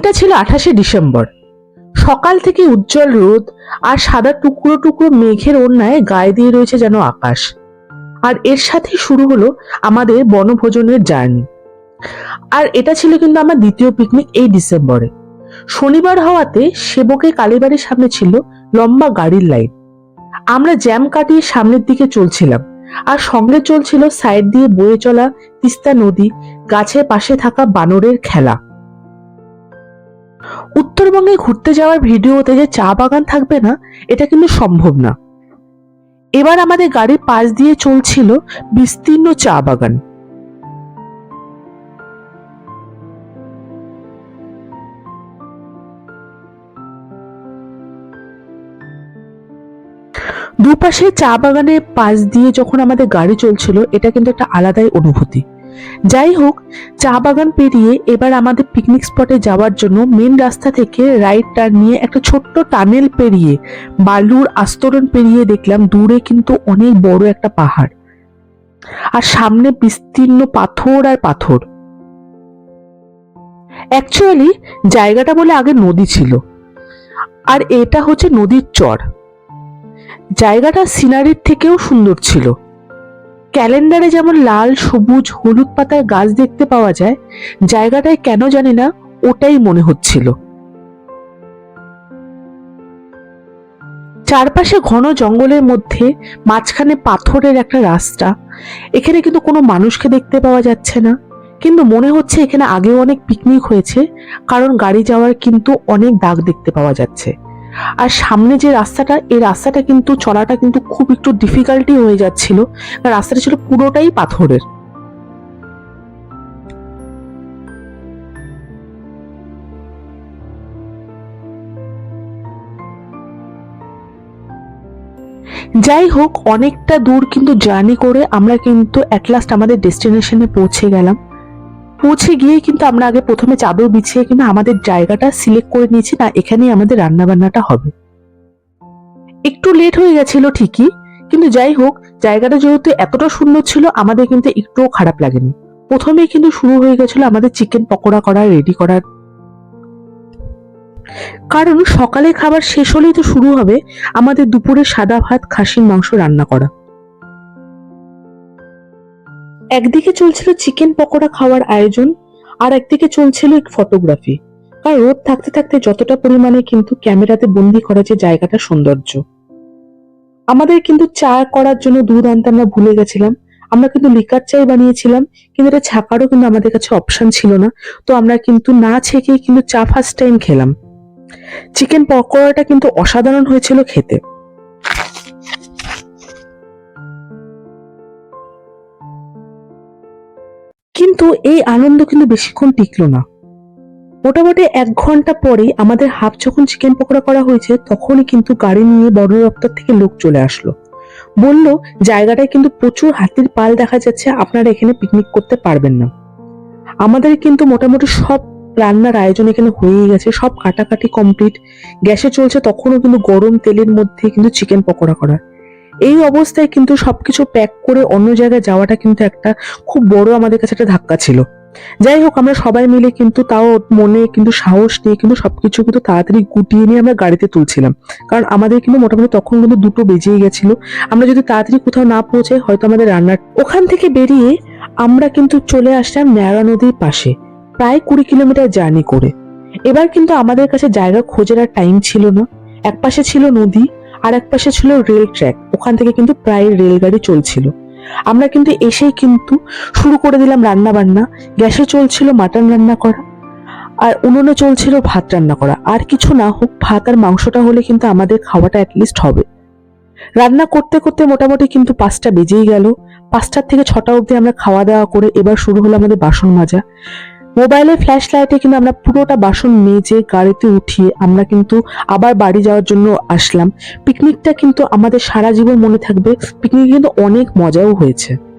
দিনটা ছিল আঠাশে ডিসেম্বর। সকাল থেকে উজ্জ্বল রোদ আর সাদা টুকরো টুকরো মেঘের অন্যায় গায়ে দিয়ে রয়েছে যেন আকাশ। আর এর সাথে শুরু হলো আমাদের বনভোজনের জার্নি। আর এটা ছিল কিন্তু আমার দ্বিতীয় পিকনিক এই ডিসেম্বরে। শনিবার হওয়াতে সেবকে কালীবাড়ির সামনে ছিল লম্বা গাড়ির লাইন আমরা জ্যাম কাটিয়ে সামনের দিকে চলছিলাম আর সঙ্গে চলছিল সাইড দিয়ে বয়ে চলা তিস্তা নদী, গাছের পাশে থাকা বানরের খেলা। উত্তরবঙ্গে ঘুরতে যাওয়ার ভিডিওতে যে চা বাগান থাকবে না, এটা কিন্তু সম্ভব না। এবার আমাদের গাড়ির পাশ দিয়ে চলছিল বিস্তীর্ণ চা বাগান। দুপাশে চা বাগানের পাশ দিয়ে যখন আমাদের গাড়ি চলছিল, এটা কিন্তু একটা আলাদাই অনুভূতি। যাই হোক চা বাগান পেরিয়ে এবার আমাদের পিকনিক স্পটে যাওয়ার জন্য মেন রাস্তা থেকে রাইট টার্ন নিয়ে একটা ছোট্ট টানেল পেরিয়ে, বালুর আস্তরণ পেরিয়ে দেখলাম দূরে কিন্তু অনেক বড় একটা পাহাড়। আর সামনে বিস্তীর্ণ পাথর আর পাথর। অ্যাকচুয়ালি জায়গাটা বলে আগে নদী ছিল। আর এটা হচ্ছে নদীর চর। জায়গাটা সিনারির থেকেও সুন্দর ছিল। ক্যালেন্ডারে যেমন লাল, সবুজ, হলুদ পাতার গাছ দেখতে পাওয়া যায়, জায়গাটায় কেন জানি না, ওটাই মনে হচ্ছিল। চারপাশে ঘন জঙ্গলের মধ্যে মাঝখানে পাথরের একটা রাস্তা। এখানে কিন্তু কোনো মানুষকে দেখতে পাওয়া যাচ্ছে না। কিন্তু মনে হচ্ছে এখানে আগেও অনেক পিকনিক হয়েছে, কারণ গাড়ি যাওয়ার কিন্তু অনেক দাগ দেখতে পাওয়া যাচ্ছে। আর সামনে যে রাস্তাটা, এই রাস্তাটা কিন্তু চলাটা কিন্তু খুব একটু ডিফিকাল্টি হয়ে যাচ্ছিল। রাস্তাটা ছিল পুরোটাই পাথরের। যাই হোক, অনেকটা দূর কিন্তু জার্নি করে আমরা কিন্তু অ্যাট লাস্ট আমাদের ডেস্টিনেশনে পৌঁছে গেলাম। পৌঁছে গিয়ে কিন্তু আমরা আগে প্রথমে চাদর বিছিয়ে কিন্তু আমাদের জায়গাটা সিলেক্ট করে নিয়েছি না, এখানেই আমাদের রান্না বান্নাটা হবে। একটু লেট হয়ে গেছিল ঠিকই, কিন্তু যাই হোক, জায়গাটা যেহেতু এতটা সুন্দর ছিল, আমাদের কিন্তু একটুও খারাপ লাগেনি। প্রথমেই কিন্তু শুরু হয়ে গেছিল আমাদের চিকেন পকোড়া করা রেডি করার কারণ সকালে খাবার শেষ হলেই তো শুরু হবে, আমাদের দুপুরে সাদা ভাত, খাসির মাংস রান্না করা। একদিকে চলছিল চিকেন পকোড়া খাওয়ার আয়োজন, আর একদিকে চলছিল ফটোগ্রাফি কারণ রোদ থাকতে থাকতে যতটা পরিমাণে কিন্তু ক্যামেরাতে বন্দি করা যে জায়গাটা সৌন্দর্য। আমাদের কিন্তু চা করার জন্য দুধ আনতে আমরা ভুলে গেছিলাম। আমরা কিন্তু লিকার চাই বানিয়েছিলাম, কিন্তু এটা ছাকারও কিন্তু আমাদের কাছে অপশন ছিল না। তো আমরা কিন্তু না ছেঁকেই কিন্তু চা ফার্স্ট টাইম খেলাম। চিকেন পকোড়াটা কিন্তু অসাধারণ হয়েছিল খেতে। কিন্তু এই আনন্দ কিন্তু বেশিক্ষণ টিকলো না। মোটামুটি এক ঘণ্টা পরে আমাদের হাফ যখন চিকেন পকোড়া করা হয়েছে, তখনই কিন্তু গাড়ি নিয়ে বড় দপ্তর থেকে লোক চলে আসলো। বলল, জায়গাটায় কিন্তু প্রচুর হাতির পাল দেখা যাচ্ছে, আপনারা এখানে পিকনিক করতে পারবেন না। আমাদের কিন্তু মোটামুটি সব রান্নার আয়োজন এখানে হয়েই গেছে, সব কাটাকাটি কমপ্লিট গ্যাসে চলছে তখনও কিন্তু গরম তেলের মধ্যে কিন্তু চিকেন পকোড়া করা। এই অবস্থায় কিন্তু সবকিছু প্যাক করে অন্য জায়গায় যাওয়াটা কিন্তু একটা খুব বড় আমাদের কাছে একটা ধাক্কা ছিল। যাই হোক, আমরা সবাই মিলে কিন্তু তাও মনে কিন্তু সাহস নিয়ে কিন্তু সবকিছু কিন্তু তাড়াতাড়ি গুটিয়ে নিয়ে আমরা গাড়িতে তুলছিলাম। কারণ আমাদের কিন্তু মোটামুটি তখন কিন্তু দুটো বেজেই গেছিল। আমরা যদি তাড়াতাড়ি কোথাও না পৌঁছাই, হয়তো আমাদের রান্নার ওখান থেকে বেরিয়ে আমরা কিন্তু চলে আসলাম ন্যাড়া নদীর পাশে, প্রায় কুড়ি কিলোমিটার জার্নি করে। এবার কিন্তু আমাদের কাছে জায়গা খোঁজার টাইম ছিল না। এক পাশে ছিল নদী আর এক পাশে ছিল রেল ট্র্যাক ওখান থেকে কিন্তু প্রায় রেলগাড়ি চলছিল। আমরা কিন্তু এসেই কিন্তু শুরু করে দিলাম রান্না বান্না গ্যাসে চলছিল মাটন রান্না করা, আর উনুনে চলছিল ভাত রান্না করা। আর কিছু না হোক, ভাত আর মাংসটা হলে কিন্তু আমাদের খাওয়াটা অ্যাটলিস্ট হবে। রান্না করতে করতে মোটামুটি কিন্তু পাঁচটা বেজেই গেল। পাঁচটার থেকে ছটা অবধি আমরা খাওয়া দাওয়া করে এবার শুরু হলো আমাদের বাসন মাজা। মোবাইলের ফ্ল্যাশ লাইটে কিন্তু আমরা পুরোটা বাসন মেজে গাড়িতে উঠিয়ে আমরা কিন্তু আবার বাড়ি যাওয়ার জন্য আসলাম। পিকনিকটা কিন্তু আমাদের সারা জীবন মনে থাকবে। পিকনিক কিন্তু অনেক মজাও হয়েছে।